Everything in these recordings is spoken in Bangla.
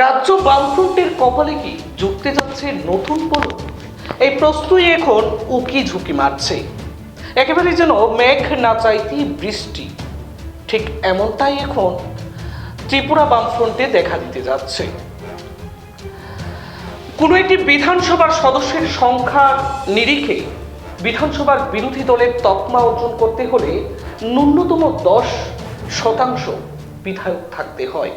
রাজ্য বামফ্রন্টের কপালে কি জুটতে যাচ্ছে নতুন পলক এই প্রশ্নই এখন উকি ঝুঁকি মারছে। একেবারে যেন মেঘ না চাইতি বৃষ্টি। ঠিক এমনটাই এখন ত্রিপুরা বামফ্রন্টে দেখা দিতে যাচ্ছে। কোনো একটি বিধানসভার সদস্যের সংখ্যার নিরিখে বিধানসভার বিরোধী দলের তকমা অর্জন করতে হলে ন্যূনতম দশ শতাংশ বিধায়ক থাকতে হয়।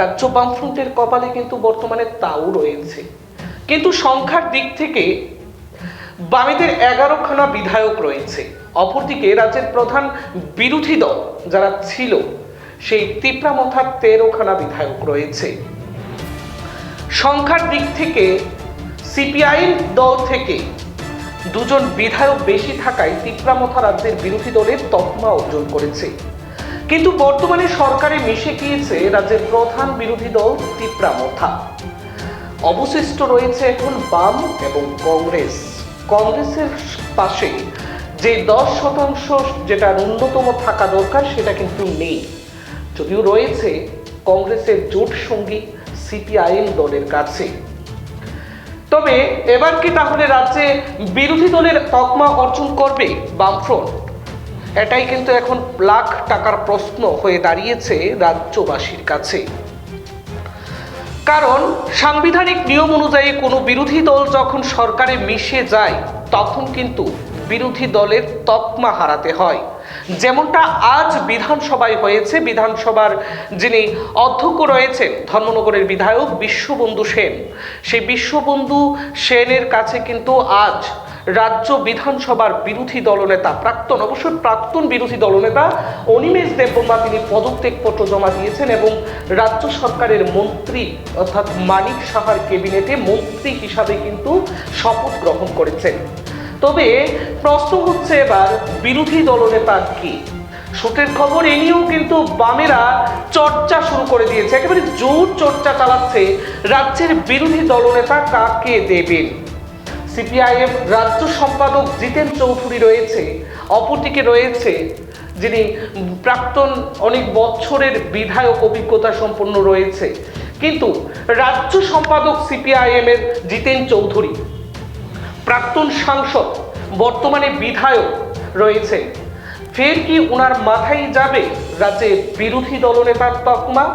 রাজ্য বামফ্রন্টের কপালে কিন্তু বর্তমানে তাও রয়েছে। কিন্তু সংখ্যার দিক থেকে বামেদের এগারোখানা বিধায়ক রয়েছে। অপরদিকে রাজ্যের প্রধান বিরোধী দল যারা ছিল, সেই তিপ্রামথার তেরোখানা বিধায়ক রয়েছে। সংখ্যার দিক থেকে সিপিআইএম দল থেকে দুজন বিধায়ক বেশি থাকায় তিপ্রামথা রাজ্যের বিরোধী দলের তকমা অর্জন করেছে। কিন্তু বর্তমানে সরকারে মিশে গিয়েছে রাজ্যের প্রধান বিরোধী দল তিপ্রামথা অবশিষ্ট রয়েছে এখন বাম এবং কংগ্রেস। কংগ্রেসের পাশে যে দশ শতাংশ যেটা ন্যূনতম থাকা দরকার সেটা কিন্তু নেই। যদিও রয়েছে কংগ্রেসের জোট সঙ্গী সিপিআইএম দলের কাছে। তবে এবার কি তাহলে রাজ্যে বিরোধী দলের তকমা অর্জন করবে বামফ্রন্ট? এটাই কিন্তু এখন লাখ টাকার প্রশ্ন হয়ে দাঁড়িয়েছে রাজ্যবাসীর কাছে। কারণ সাংবিধানিক নিয়ম অনুযায়ী কোনো বিরোধী দল যখন সরকারে মিশে যায়, তখন কিন্তু বিরোধী দলের তকমা হারাতে হয়। যেমনটা আজ বিধানসভায় হয়েছে, বিধানসভার যিনি অধ্যক্ষ রয়েছেন, ধর্মনগরের বিধায়ক বিশ্ববন্ধু সেন। সেই বিশ্ববন্ধু সেনের কাছে কিন্তু আজ রাজ্য বিধানসভার বিরোধী দলনেতা, প্রাক্তন, অবশ্যই প্রাক্তন বিরোধী দলনেতা অনিমেষ দেববর্মা তিনি পদত্যাগপত্র জমা দিয়েছেন এবং রাজ্য সরকারের মন্ত্রী অর্থাৎ মানিক সাহার ক্যাবিনেটে মন্ত্রী হিসাবে কিন্তু শপথ গ্রহণ করেছেন। তবে প্রশ্ন হচ্ছে এবার বিরোধী দলনেতা কি? সূত্রের খবর, এ নিয়েও কিন্তু বামেরা চর্চা শুরু করে দিয়েছে। একেবারে জোর চর্চা চালাচ্ছে রাজ্যের বিরোধী দলনেতা কাকে দেবেন? সিপিআইএম রাজ্য সম্পাদক জিতেন চৌধুরী রয়েছে, অপরদিকে রয়েছে যিনি প্রাক্তন অনেক বছরের বিধায়ক অভিজ্ঞতা সম্পন্ন রয়েছে। কিন্তু রাজ্য সম্পাদক সিপিআইএম এর জিতেন চৌধুরী, প্রাক্তন সাংসদ, বর্তমানে বিধায়ক রয়েছে। ফের কি ওনার মাথায় যাবে রাজ্যে বিরোধী দলনেতার তকমা?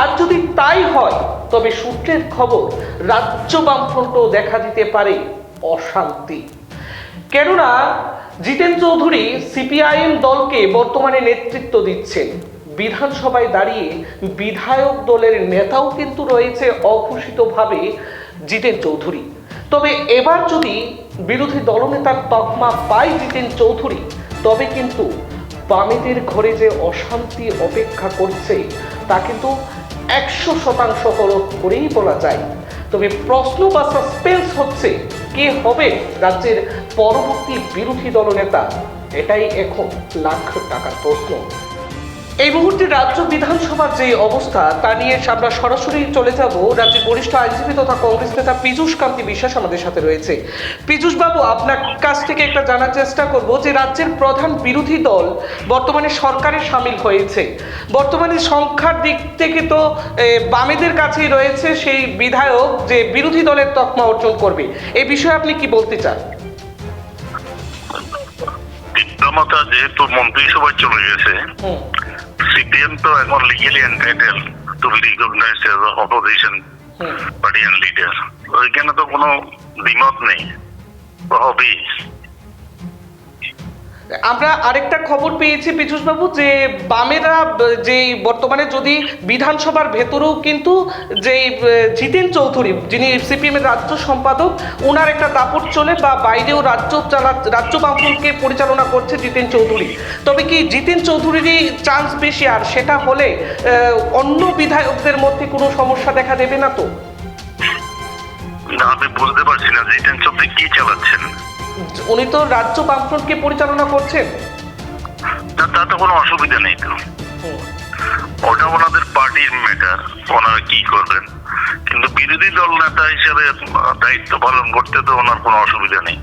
আর যদি তাই হয়, তবে সূত্রের খবর রাজ্য বামফ্রন্টও দেখা দিতে পারে। অশান্তি। কেননা, জিতেন চৌধুরী সিপিআইএম দলকে বর্তমানে নেতৃত্ব দিচ্ছেন। বিধানসভায় দাঁড়িয়ে বিধায়ক দলের নেতাও কিন্তু রয়েছে অঘোষিতভাবে জিতেন চৌধুরী। তবে এবার যদি বিরোধী দলনেতার তকমা পায় জিতেন চৌধুরী, তবে কিন্তু বামেদের ঘরে যে অশান্তি অপেক্ষা করছে, তা কিন্তু একশো শতাংশ হল করেই বলা যায়। তবে প্রশ্ন বা সাসপেন্স হচ্ছে কে হবে রাজ্যের পরবর্তী বিরোধী দলনেতা? এটাই এখন লাখ টাকার প্রশ্ন। এই মুহূর্তে রাজ্য বিধানসভার যে অবস্থা তা নিয়ে আমরা সরাসরি চলে যাব রাজ্যের বরিষ্ঠ আইনজীবী তথা কংগ্রেস নেতা পীযূষ কান্তি বিশ্বাস আমাদের সাথে রয়েছে। পীযূষ বাবু আপনার কাছ থেকে একটা জানার চেষ্টা করব যে রাজ্যের প্রধান বিরোধী দল বর্তমানে সরকারে সামিল হয়েছে। বর্তমানে সংখ্যার দিক থেকে তো বামেদের কাছেই রয়েছে সেই বিধায়ক যে বিরোধী দলের তকমা অর্জন করবে। এই বিষয়ে আপনি কি বলতে চান? বিক্রমতা যেহেতু মন্ত্রিসভায় চলে গেছে সিপিএম তো এখন legally entitle to be recognised as opposition party leader ওইখানে তো কোনো দ্বিমত নেই। হবেই। আমরা আরেকটা খবর পেয়েছি বাবু যে বামেরা যে বর্তমানে যদি বিধানসভার ভেতরেও কিন্তু যে জিতেন চৌধুরী, যিনি সিপিএমের রাজ্য সম্পাদক ওনার একটা দাপট চলে বা বাইরেও রাজ্য চালা, রাজ্য বামফ্রন্টকে পরিচালনা করছে জিতেন চৌধুরী। তবে কি জিতেন চৌধুরীরই চান্স বেশি, আর সেটা হলে অন্য বিধায়কদের মধ্যে কোনো সমস্যা দেখা দেবে না তো? না, আমি বুঝতে পারছি না ইটেন চৌধুরী কি চালাচ্ছেন? উনি তো রাজ্য বামফ্রন্টকে পরিচালনা করছেন। না তাতে কোনো অসুবিধা নেই তো। ওটা ওনাদের পার্টির ম্যাটার ওনারা কি করবেন? কিন্তু বিরোধী দল নেতা হিসেবে দায়িত্ব পালন করতে তো ওনার কোনো অসুবিধা নেই।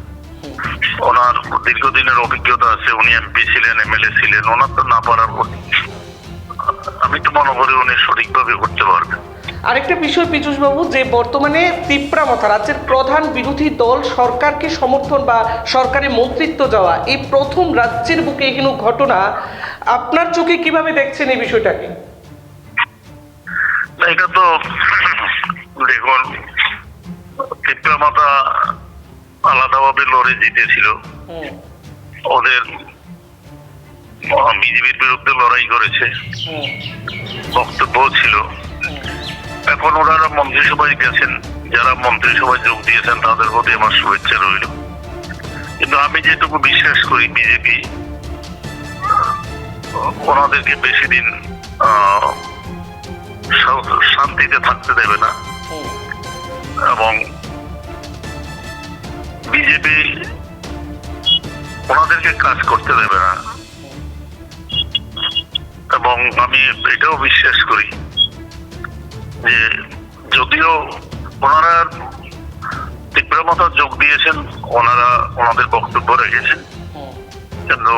ওনার দীর্ঘদিনের অভিজ্ঞতা আছে উনি এমপি ছিলেন এমএলএ ছিলেন ওনার তো না পারার আমি তো মনে করি উনি সঠিকভাবে করতে পারবেন। আরেকটা বিষয় পীযুষ বাবু যে বর্তমানে তিপ্রামথা রাজ্যের প্রধান বিরোধী দল সরকারকে সমর্থন বা সরকারের মন্ত্রিত্ব যাওয়া এই প্রথম রাজ্যের বুকে এহেন ঘটনা আপনার চোখে কীভাবে দেখছেন এই বিষয়টাকে? এটা তো দেখুন আলাদাভাবে লড়ে জিতেছিল। ওদের বিজেপির বিরুদ্ধে লড়াই করেছে। বক্তব্য ছিল। এখন ওনারা মন্ত্রিসভায় গেছেন। যারা মন্ত্রিসভায় যোগ দিয়েছেন, তাদের প্রতি আমার শুভেচ্ছা রইল। কিন্তু আমি যেটুকু বিশ্বাস করি বিজেপি, ওনাদেরকে বেশি দিন শান্তিতে থাকতে দেবে না। এবং বিজেপি ওনাদেরকে কাজ করতে দেবে না। এবং আমি এটাও বিশ্বাস করি যে যদিও ওনারা তীব্রমতা যোগ দিয়েছেন, ওনারা ওনাদের বক্তব্য রেখেছেন। কিন্তু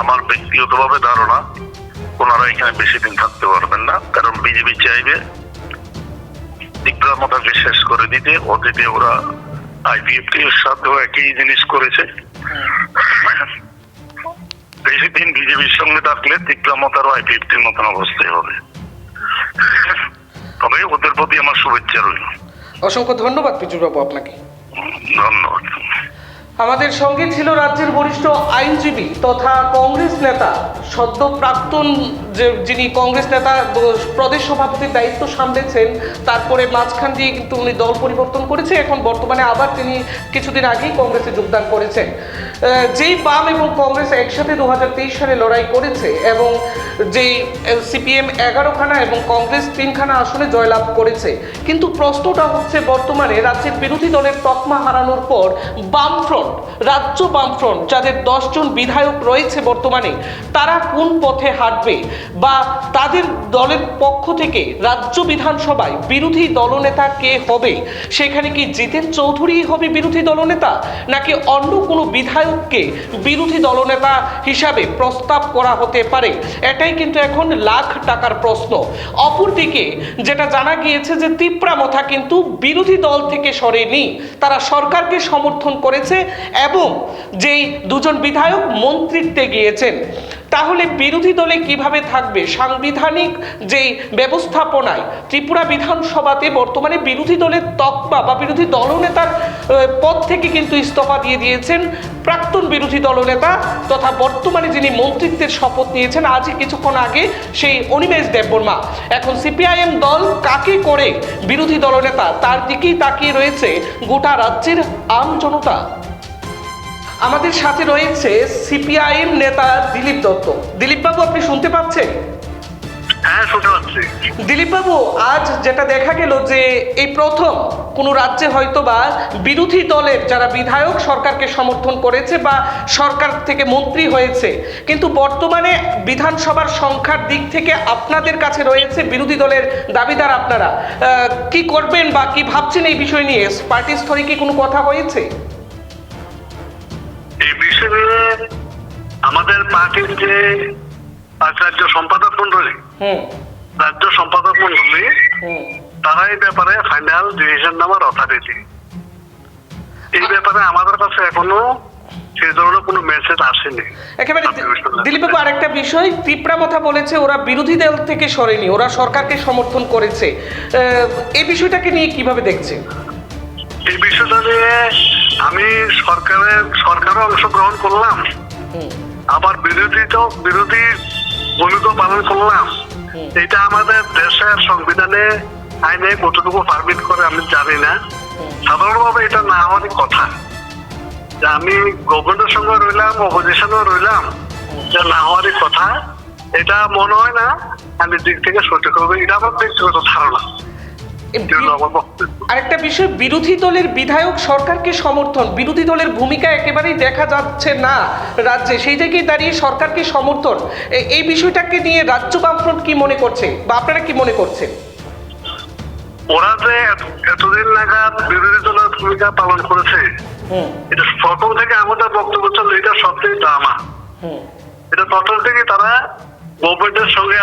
আমার ব্যক্তিগতভাবে ধারণা, ওনারা এখানে বেশি দিন থাকতে পারবেন না, কারণ বিজেপি চাইবে তীব্রমতাকে শেষ করে দিতে। অতীতে ওরা আইপিএফটি এর সাথেও একই জিনিস করেছে। বেশি দিন বিজেপির সঙ্গে থাকলে তীব্রমতারও আইপিএফটির মতন অবস্থায় হবে। তবে ওদের প্রতি আমার শুভেচ্ছা রইল। অসংখ্য ধন্যবাদ পীযুষ বাবু আপনাকে। ধন্যবাদ। আমাদের সঙ্গে ছিল রাজ্যের বরিষ্ঠ আইনজীবী তথা কংগ্রেস নেতা সদ্য প্রাক্তন যে যিনি কংগ্রেস নেতা প্রদেশ সভাপতির দায়িত্ব সামলেছেন, তারপরে মাঝখান দিয়ে কিন্তু উনি দল পরিবর্তন করেছে, এখন বর্তমানে আবার তিনি কিছুদিন আগেই কংগ্রেসে যোগদান করেছেন। যেই বাম এবং কংগ্রেস একসাথে দু হাজার তেইশ সালে লড়াই করেছে এবং যেই সিপিএম এগারোখানা এবং কংগ্রেস তিনখানা আসনে জয়লাভ করেছে, কিন্তু প্রশ্নটা হচ্ছে বর্তমানে রাজ্যের বিরোধী দলের তকমা হারানোর পর বামফ্রন্ট, রাজ্য বামফ্রন্ট, যাদের দশজন বিধায়ক রয়েছে বর্তমানে, তারা কোন পথে হাঁটবে? বা তাদের দলের পক্ষ থেকে রাজ্য বিধানসভায় বিরোধী দলনেতা কে হবে? সেখানে কি জিতেন চৌধুরী হবে বিরোধী দলনেতা? নাকি অন্য কোনো বিধায়ককে বিরোধী দলনেতা হিসাবে প্রস্তাব করা হতে পারে? এটাই কিন্তু এখন লাখ টাকার প্রশ্ন। অপরদিকে যেটা জানা গিয়েছে যে তিপ্রামথা কিন্তু বিরোধী দল থেকে সরেনি। তারা সরকারকে সমর্থন করেছে এবং যেই দুজন বিধায়ক মন্ত্রিত্বে গিয়েছেন তাহলে বিরোধী দলে কীভাবে থাকবে? সাংবিধানিক যেই ব্যবস্থাপনায় ত্রিপুরা বিধানসভাতে বর্তমানে বিরোধী দলের তকমা বা বিরোধী দলনেতার পদ থেকে কিন্তু ইস্তফা দিয়ে দিয়েছেন প্রাক্তন বিরোধী দলনেতা তথা বর্তমানে যিনি মন্ত্রিত্বের শপথ নিয়েছেন, আজই কিছুক্ষণ আগে সেই অনিমেষ দেববর্মা। এখন সিপিআইএম দল কাকে করে বিরোধী দলনেতা? তার দিকেই তাকিয়ে রয়েছে গোটা রাজ্যের আম জনতা। আমাদের সাথে রয়েছে সিপিআইএম নেতা দিলীপ দত্ত। দিলীপ বাবু আপনি শুনতে পাচ্ছেন? হ্যাঁ পাচ্ছি। দিলীপবাবু আজ যেটা দেখা গেল যে এই প্রথম কোনো রাজ্যে হয়তো বা বিরোধী দলের যারা বিধায়ক সরকারকে সমর্থন করেছে বা সরকার থেকে মন্ত্রী হয়েছে কিন্তু বর্তমানে বিধানসভার সংখ্যার দিক থেকে আপনাদের কাছে রয়েছে বিরোধী দলের দাবিদার আপনারা। কি করবেন বা কি ভাবছেন এই বিষয় নিয়ে? পার্টি স্তরে কি কোনো কথা হয়েছে? নিয়ে আমাদের পার্টির যে রাজ্য সম্পাদক মন্ডলী রাজ্য সম্পাদক মন্ডলী তারা এই ব্যাপারে ফাইনাল ডিসিশন নেওয়ার অথরিটি এই ব্যাপারে আমাদের কাছে এখনও সেই ধরনের কোনো মেসেজ আসেনি। একেবারে দিলীপবাবু আরেকটা বিষয় ত্রিপুরামথা বলেছে ওরা বিরোধী দল থেকে সরেনি ওরা সরকারকে সমর্থন করেছে। এই বিষয়টাকে নিয়ে কীভাবে দেখছেন? এই বিষয়টা নিয়ে আমি সরকারের সরকারও অংশগ্রহণ করলাম। আবার বিরোধী তো বিরোধী ভূমিকা পালন করলাম। এটা আমাদের দেশের সংবিধানে আইনে কতটুকু পারমিট করে আমি জানি না। সাধারণভাবে এটা না হওয়ারই কথা। যে আমি গভর্নমেন্টের সঙ্গে রইলাম অপোজিশনও রইলাম যে না হওয়ারই কথা। এটা মনে হয় না আমি দিক থেকে সঠিক হবে। এটা আমার ব্যক্তিগত ধারণা। আরেকটা বিষয় বিরোধী দলের বিধায়ক সরকারকে সমর্থন। বিরোধী দলের ভূমিকা একেবারেই দেখা যাচ্ছে না রাজ্যে। সেই জায়গায় দাঁড়িয়ে সরকারকে সমর্থন। এই বিষয়টাকে নিয়ে রাজ্য বামফ্রন্ট কি মনে করছে? বা আপনারা কি মনে করছেন? ওরা যে এতদিন নাগাদ বিরোধী দলের ভূমিকা পালন করেছে এটা প্রথম থেকে আমাদের বক্তব্য ছিল এটা সবচেয়ে ড্রামা। হুম। এটা প্রথম থেকে তারা গভর্নমেন্টের সঙ্গে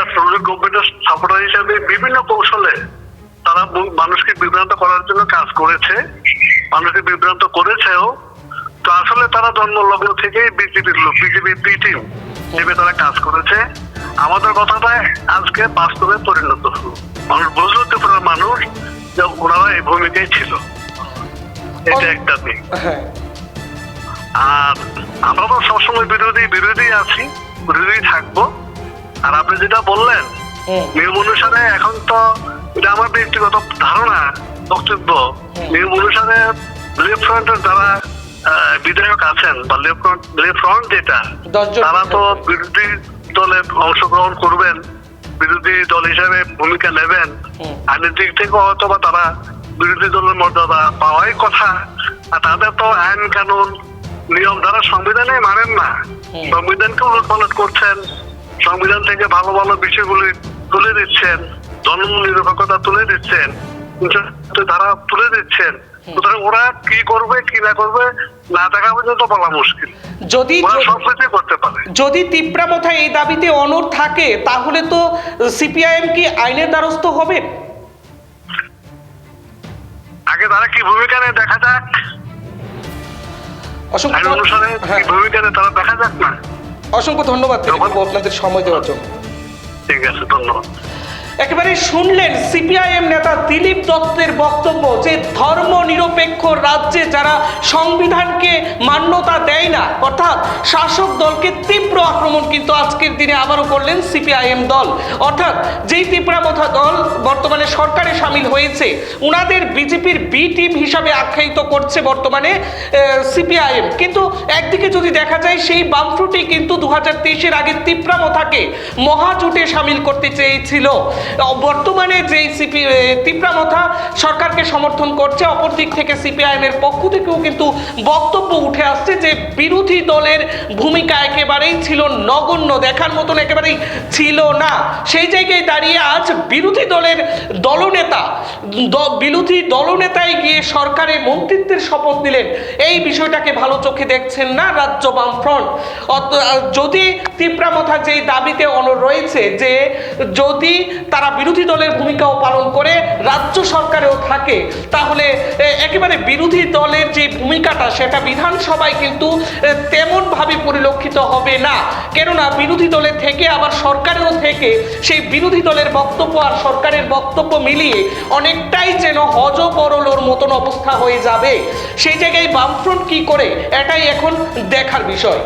গভর্নমেন্টের সাপোর্টার হিসেবে বিভিন্ন কৌশলে তারা মানুষকে বিভ্রান্ত করার জন্য কাজ করেছে মানুষকে বিভ্রান্ত করেছেও। তো আসলে তারা জন্মলগ্ন থেকেই বিজেপির লোক বিজেপির বি টিম হিসেবে তারা কাজ করেছে। আমাদের কথাটা আজকে বাস্তবে পরিণত হলো। মানুষ বুঝলো ত্রিপুরার মানুষ যে ওনারা এই ভূমিকায় ছিল। এটা একটা দিক। হ্যাঁ। আর আমরা তো সবসময় বিরোধী বিরোধী আছি বিরোধী থাকব। আর আপনি যেটা বললেন নিয়ম অনুসারে এখন তো এটা আমার ব্যক্তিগত ধারণা বক্তব্য। নিয়ম অনুসারে লেফট ফ্রন্টের যারা বিধায়ক আছেন বা লেফট ফ্রন্ট লেফট যেটা তারা তো বিরোধী দলে অংশগ্রহণ করবেন বিরোধী দল হিসাবে ভূমিকা নেবেন। হুম। আইনের দিক থেকে হয়তো বা তারা বিরোধী দলের মর্যাদা পাওয়াই কথা। আর তাদের তো আইন কানুন নিয়ম দ্বারা সংবিধানে মানেন না সংবিধানকে উলট পালট করছেন সংবিধান থেকে ভালো ভালো বিষয়গুলি তুলে দিচ্ছেন। নিরপেক্ষতা তুলে দিচ্ছেন। তারা তুলে দিচ্ছেন। সুতরাং ওরা কি করবে কি না করবে না দেখা পর্যন্ত বলা মুশকিল। যদি ওরা সব করতে পারে। যদি তিপ্রামথা এই দাবিতে অনড় থাকে তাহলে তো সিপিআইএম কি আইনের দ্বারস্থ হবে? আগে তারা কি ভূমিকা নেয় দেখা যাক? অসংখ্য অনুসারে হ্যাঁ, ভূমিকা নেয় তারা দেখা যাক না। অসংখ্য ধন্যবাদ। আপনাদের সময় দেওয়ার জন্য। ঠিক আছে ধন্যবাদ। একেবারে শুনলেন সিপিআইএম নেতা দিলীপ দত্তের বক্তব্য যে ধর্ম নিরপেক্ষ রাজ্যে যারা সংবিধানকে মান্যতা দেয় না, অর্থাৎ শাসক দলকে তীব্র আক্রমণ কিন্তু আজকের দিনে আবারও করলেন সিপিআইএম দল। অর্থাৎ যেই তীব্রামথা দল বর্তমানে সরকারে সামিল হয়েছে, উনাদের বিজেপির বি টিম হিসাবে আখ্যায়িত করছে বর্তমানে সিপিআইএম। কিন্তু একদিকে যদি দেখা যায়, সেই বামফ্রুটি কিন্তু দু হাজার তেইশের আগে তিপ্রামথাকে মহাজোটে সামিল করতে চেয়েছিল। বর্তমানে যে সিপি তিপ্রামথা সরকারকে সমর্থন করছে অপর দিক থেকে সিপিআইএম এর পক্ষ থেকেও কিন্তু বক্তব্য উঠে আসছে যে বিরোধী দলের ভূমিকা একেবারেই ছিল নগণ্য, দেখার মতন একেবারেই ছিল না। সেই জায়গায় দাঁড়িয়ে আজ বিরোধী দলের দলনেতা বিরোধী দলনেতাই গিয়ে সরকারে মন্ত্রিত্বের শপথ নিলেন। এই বিষয়টাকে ভালো চোখে দেখছেন না রাজ্য বাম ফ্রন্ট যদি তিপ্রামথা যেই দাবিতে অনর রয়েছে যে যদি তারা বিরোধী দলের ভূমিকাও পালন করে, রাজ্য সরকারেও থাকে। তাহলে একেবারে বিরোধী দলের যে ভূমিকাটা, সেটা বিধানসভায় কিন্তু তেমনভাবে পরিলক্ষিত হবে না। কেননা, বিরোধী দলে থেকে, আবার সরকারেও থেকে, সেই বিরোধী দলের বক্তব্য আর সরকারের বক্তব্য মিলিয়ে অনেকটাই যেন হজবরলোর মতন অবস্থা হয়ে যাবে। সেই জায়গায় বামফ্রন্ট কি করে? এটাই এখন দেখার বিষয়।